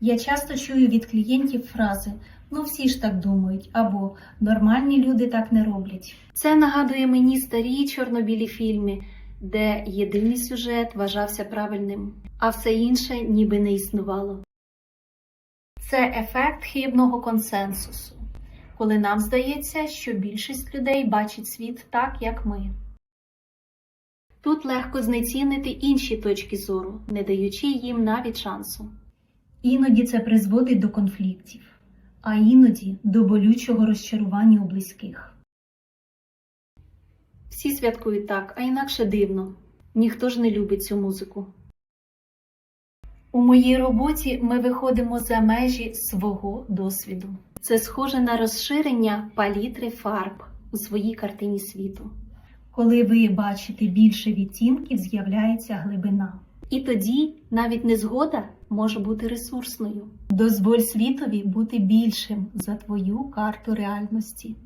Я часто чую від клієнтів фрази Ну всі ж так думають, або нормальні люди так не роблять. Це нагадує мені старі чорно-білі фільми, де єдиний сюжет вважався правильним, а все інше ніби не існувало. Це ефект хибного консенсусу, коли нам здається, що більшість людей бачить світ так, як ми. Тут легко знецінити інші точки зору, не даючи їм навіть шансу. Іноді це призводить до конфліктів, а іноді до болючого розчарування у близьких. Всі святкують так, а інакше дивно. Ніхто ж не любить цю музику. У моїй роботі ми виходимо за межі свого досвіду. Це схоже на розширення палітри фарб у своїй картині світу. Коли ви бачите більше відтінків, з'являється глибина. І тоді навіть незгода може бути ресурсною. Дозволь світові бути більшим за твою карту реальності.